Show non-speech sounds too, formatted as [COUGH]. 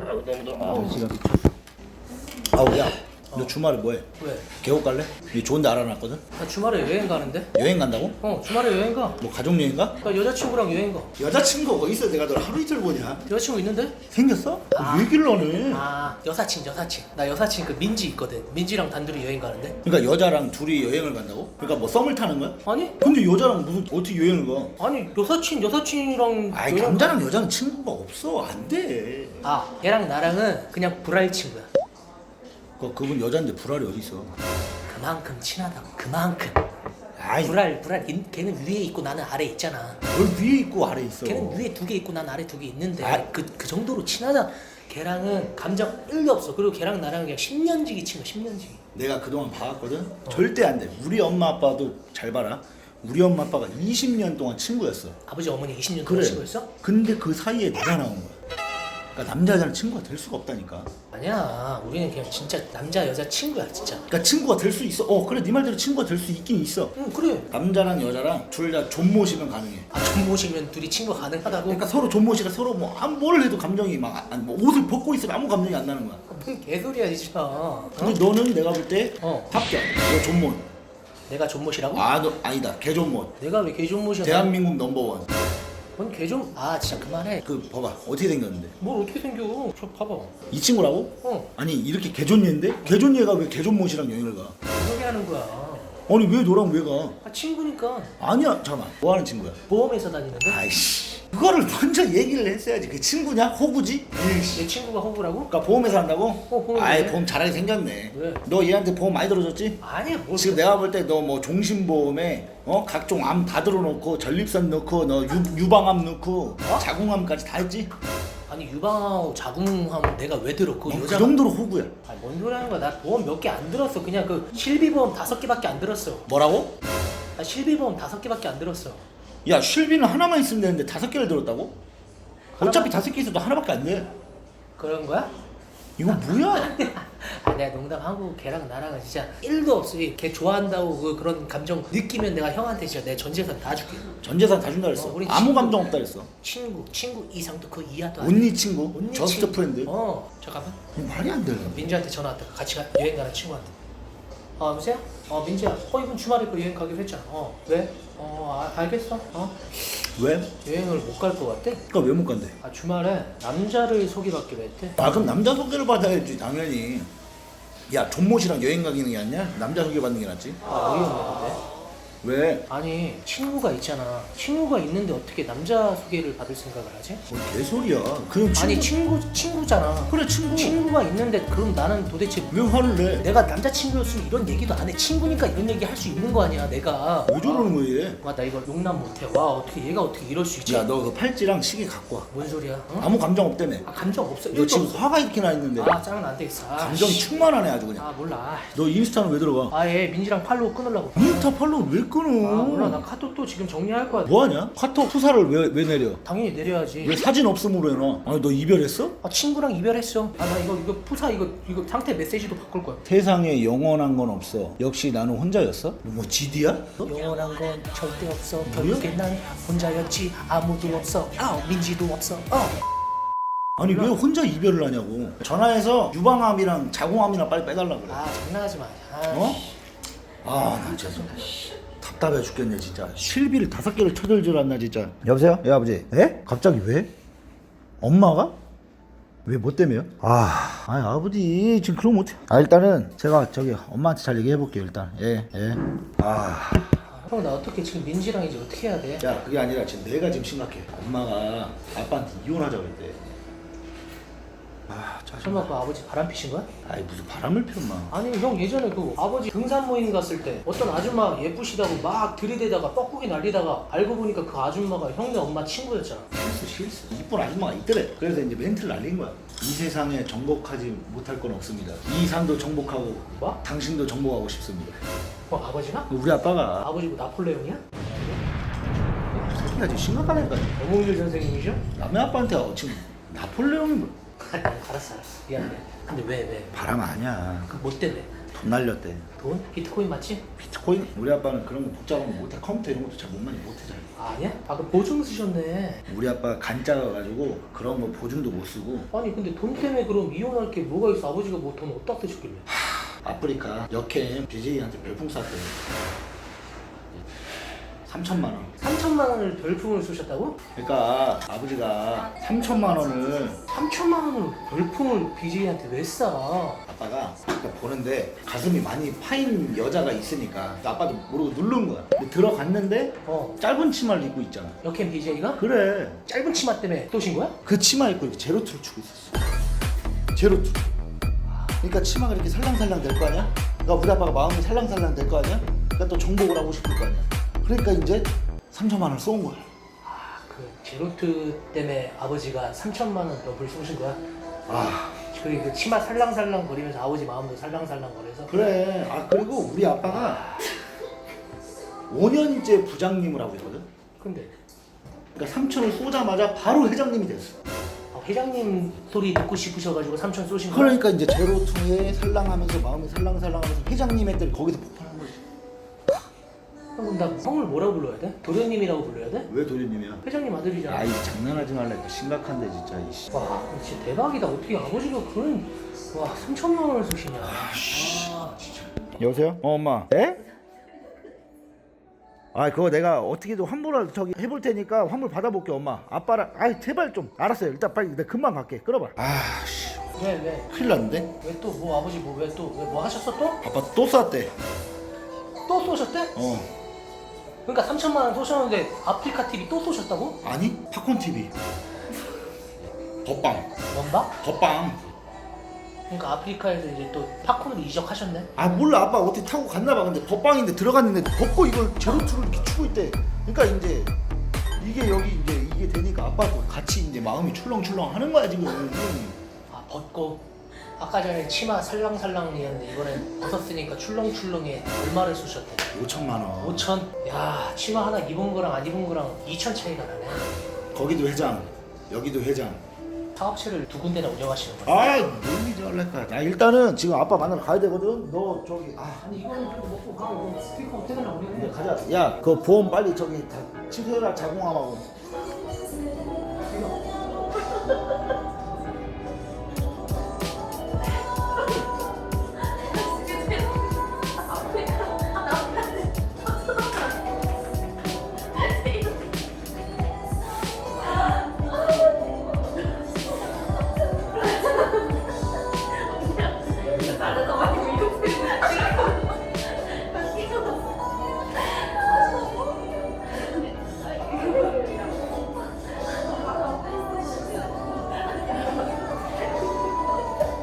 아우 너무 더워. 아우. 아우 야, 너 주말에 뭐해? 왜? 계곡 갈래? 이 좋은데 알아놨거든. 나 주말에 여행 가는데? 여행 간다고? 어 주말에 여행 가. 뭐 가족 여행 가? 나 여자친구랑 여행 가. 여자친구 어디 있어? 내가 널 하루 이틀 보냐? 여자친구 있는데? 생겼어? 아. 왜 얘기를 안 해? 아 여사친 여사친. 나 여사친 그 민지 있거든. 민지랑 단둘이 여행 가는데? 그러니까 여자랑 둘이 여행을 간다고? 그러니까 뭐 썸을 타는 거야? 아니? 근데 여자랑 무슨 어떻게 여행을 가? 아니 여사친 여사친이랑 아이 여행 남자랑 여자는 친구가 없어 안 돼. 아 걔랑 나랑은 그냥 불알 친구야. 그 그분 여자인데 불알이 어디 있어? 그만큼 친하다고. 그만큼. 아이 불알 불알 걔- 걔는 위에 있고 나는 아래 있잖아. 널 위에 있고 아래 있어. 걔는 위에 두 개 있고 난 아래 두 개 있는데 아. 그, 그 정도로 친하다. 걔랑은 감정 1도 없어. 그리고 걔랑 나랑 그냥 10년지기 친구 10년지기. 내가 그동안 봐왔거든. 절대 안 돼. 우리 엄마 아빠도 잘 봐라. 우리 엄마 아빠가 20년 동안 친구였어. 아버지 어머니 20년 동안. 친구였어? 근데 그 사이에 내가 나온 거야. 그러니까 남자 여자는 친구가 될 수가 없다니까. 아니야. 우리는 그냥 진짜 남자 여자 친구야 진짜. 그러니까 친구가 될 수 있어. 어 그래 네 말대로 친구가 될 수 있긴 있어. 응 그래. 남자랑 여자랑 둘 다 존모시면 가능해. 아좀 모시면 둘이 친구 가능하다고? 그러니까 서로 존모시가 서로 뭐 아무 뭘 해도 감정이 막 안, 뭐 옷을 벗고 있으면 아무 감정이 안 나는 거야. 무슨 개소리야 진짜. 어? 근데 너는 내가 볼 때 어. 합격. 너 존모. 내가 존모시라고? 아너 아니다. 개존모. 내가 왜 개존모시야? 대한민국 넘버원. 뭔 개존? 아 진짜 그만해. 그 봐봐 어떻게 생겼는데? 뭘 어떻게 생겨? 저 봐봐. 이 친구라고? 어. 아니 이렇게 개존얘인데? 개존얘가 왜 개존모시랑 여행을 가? 소리 하는 거야? 아니 왜 너랑 왜 가? 아 친구니까 아니야 잠깐만 뭐 하는 친구야? 보험회사 다니는데? 아이씨 그거를 먼저 얘기를 했어야지 그 친구냐? 호구지? 에이씨 내 친구가 호구라고? 그러니까 보험회사 한다고? 어, 보험이네. 아이 보험 잘하게 생겼네 왜? 너 얘한테 보험 많이 들어줬지? 아니야 뭘 지금 내가 볼 때 너 뭐 종신보험에 어 각종 암 다 들어놓고 전립선 넣고 너 유, 유방암 넣고 어? 자궁암까지 다 했지? 아니 유방하고 자궁하면 내가 왜 들어? 그너그 여자가 정도로 호구야 아니 뭔 소리 하는 거야 나 보험 몇 개 안 들었어 그냥 그 실비보험 다섯 개밖에 안 들었어 뭐라고? 나 실비보험 다섯 개밖에 안 들었어 야 쉴비는 하나만 있으면 되는데 다섯 개를 들었다고? 어차피 다섯 개 있어도 하나밖에 안 돼 그런 거야? 이거 뭐야? [LAUGHS] 아 내가 농담하고 걔랑 나랑은 진짜 1도 없어 걔 좋아한다고 그 그런 감정 느끼면 내가 형한테 진짜 내 전재산 다 줄게 전 재산 다 준다 그랬어 어, 우리 아무 친구. 감정 없다 그랬어 친구 친구 이상도 그 이하도 아니야 온니 친구 언니 저스트 친구. 프렌드 어 잠깐만 말이 안 돼. 민지한테 전화 왔다 같이 가, 여행 가는 친구한테 어 여보세요? 어 민지야 어 이번 주말에 그 여행 가기로 했잖아 어 왜? 어 아, 알겠어 어 왜? 여행을 못 갈 것 같대 그러니까 왜 못 간대? 아 주말에 남자를 소개받기로 했대 아 그럼 남자 소개를 받아야지 당연히. 야 존모 씨랑 여행 가기는 게 아니야? 남자 소개 받는 게 낫지. 아 어이없네 근데 왜? 아니 친구가 있잖아 친구가 있는데 어떻게 남자 소개를 받을 생각을 하지? 뭔 개소리야. 그럼 친구. 아니 친구 친구잖아 그래 친구. 친구가 있는데 그럼 나는 도대체 왜 화를 내? 내가 남자친구였으면 이런 얘기도 안 해 친구니까 이런 얘기 할 수 있는 거 아니야 내가 왜 저러는 거야 얘? 와나 이거 용납 못해 와 어떻게 얘가 어떻게 이럴 수 있지 야너 그 팔찌랑 시계 갖고 와. 뭔 소리야 어? 아무 감정 없다며. 아 감정 없어 너 일도 지금 없어. 화가 나 있는데. 아 짱은 안 되겠어 아, 감정이 씨. 충만하네 아주 그냥. 아 몰라 너 인스타는 왜 들어가? 아예 민지랑 팔로우 끊으려고 인스타 팔로우 왜아 끊어? 몰라 나 카톡 또 지금 정리할 거야 뭐하냐? 카톡 투사를 왜, 왜 내려? 당연히 내려야지 왜 사진 없음으로 해놔? 아니 너 이별했어? 아 친구랑 이별했어 아 나 이거 이거 푸사 이거 이거 상태 메시지도 바꿀 거야 세상에 영원한 건 없어. 역시 나는 혼자였어? 뭐 지디야? 어? 영원한 건 절대 없어 결국엔 난 혼자였지 아무도 없어 아 민지도 없어 어 아니 왜 혼자 이별을 하냐고. 전화해서 유방암이랑 자궁암이랑 빨리 빼달라 그래. 아 장난하지 마 아, 어? 아, 나 진짜 답답해 죽겠네 진짜. 실비를 다섯 개를 쳐들 줄 알나 진짜. 여보세요? 예 아버지. 예? 갑자기 왜? 엄마가? 왜 뭐 때문에요? 아, 아니 아버지 지금 그럼 어떻게? 아 일단은 제가 저기 엄마한테 잘 얘기해 볼게요 일단. 예, 예. 아, 형 나 어떻게 지금 민지랑 이제 어떻게 해야 돼? 야 그게 아니라 지금 내가 지금 심각해. 엄마가 아빠한테 이혼하자고 했대. 아. 설마 그 아버지 바람 피신 거야? 아이 무슨 바람을 피 엄마. 아니 형 예전에 그 아버지 등산 모임 갔을 때 어떤 아줌마 예쁘시다고 막 들이대다가 뻐꾸기 날리다가 알고 보니까 그 아줌마가 형네 엄마 친구였잖아 실수 실수 이쁜 아줌마가 있더래 그래서 이제 멘트를 날린 거야 이 세상에 정복하지 못할 건 없습니다 이 산도 정복하고 뭐? 당신도 정복하고 싶습니다 어 아버지가? 우리 아빠가 아버지 뭐 나폴레옹이야? 새끼가 지금 심각하다니까 어몽길 선생님이죠? 남의 아빠한테 어, 지금 나폴레옹이 뭐 알았어 알았어 미안해. 근데 왜 왜? 바람 아니야. 그 뭐 때문에? 돈 날렸대. 돈? 비트코인 맞지? 비트코인? 우리 아빠는 그런 거 복잡한 거 못해. 컴퓨터 이런 것도 잘못 많이 못해 잘 아, 아니야? 아까 보증 쓰셨네. 우리 아빠가 간짜가 가지고 그런 거 보증도 못 쓰고. 아니 근데 돈 때문에 그럼 이혼할 게 뭐가 있어? 아버지가 뭐 돈 어디다 쓰셨길래? 아프리카 역캠 BJ한테 별풍 쐈대 3천만 원 3천만 원을 별풍을 쏘셨다고? 그러니까 아버지가 3천만 원을 3천만 원을 별풍을 BJ한테 왜 싸? 아빠가 그러니까 보는데 가슴이 많이 파인 여자가 있으니까 아빠도 모르고 누른 거야 근데 들어갔는데 어 짧은 치마를 입고 있잖아 역행 BJ가? 그래 짧은 치마 때문에 쏘신 거야? 그 치마 입고 이렇게 제로투를 추고 있었어 제로투 그러니까 치마가 이렇게 살랑살랑 될 거 아니야? 그러니까 우리 아빠가 마음이 살랑살랑 될 거 아니야? 그러니까 또 정복을 하고 싶을 거 아니야 그러니까 이제 3천만 원을 쏜 거야 그 제로트 때문에 아버지가 3천만 원 너블 쏘신 거야? 아. 그리고 그 치마 살랑살랑 거리면서 아버지 마음도 살랑살랑 거려서? 그래. 아 그리고 우리 아빠가 5년째 부장님을 하고 있거든? 근데? 그러니까 3천을 쏘자마자 바로 회장님이 됐어. 아, 회장님 소리 듣고 싶으셔가지고 3천 쏘신 거야? 그러니까 이제 제로투에 살랑하면서 마음이 살랑살랑하면서 회장님 애들이 거기서 거지 그럼 나 형을 뭐라고 불러야 돼? 도련님이라고 불러야 돼? 왜 도련님이야? 회장님 아들이잖아 아이 장난하지 말라니까 심각한데 진짜 이씨 와 진짜 대박이다 어떻게 아버지가 그런 와 3천만 원을 쏘시냐 아 진짜 여보세요? 어 엄마 에? 아 그거 내가 어떻게든 환불을 저기 해볼 테니까 환불 받아볼게 엄마 아빠랑 아이 제발 좀 알았어요 일단 빨리 내가 금방 갈게 끌어봐 아씨 왜 왜? 큰일 났는데? 왜 또 뭐 아버지 뭐 왜 또 왜 뭐 하셨어 또? 아빠 또 쐈대 또 쏘셨대? 어 그러니까 3천만 원 쏘셨는데 아프리카 TV 또 쏘셨다고? 아니 팝콘 TV 덧방. 뭔가? 덧방. 그러니까 아프리카에서 이제 또 팝콘으로 이적하셨네? 아 몰라. 아빠 어떻게 타고 갔나봐. 근데 덧방인데 들어갔는데 벗고 이걸 제로투를 이렇게 추고 있대. 그러니까 이제 이게 여기 이제 이게 되니까 아빠도 같이 이제 마음이 출렁출렁 하는 거야 지금. 아 벗고 아까 전에 치마 살랑살랑이었는데 이번엔 벗었으니까 출렁출렁해. 얼마를 쏘셨대? 5천만 원. 5천? 야 치마 하나 입은 거랑 안 입은 거랑 2천 차이가 나네. 거기도 회장 여기도 회장. 사업체를 두 군데나 운영하시는 거야 아이 놀리지 말랄까? 나 일단은 지금 아빠 만나러 가야 되거든. 너 저기 아 아니 이거는 좀 먹고 가고. 이거 스피커 어떻게 우리 근데. 가자. 야 그 보험 빨리 저기 다 취소해라 자공함하고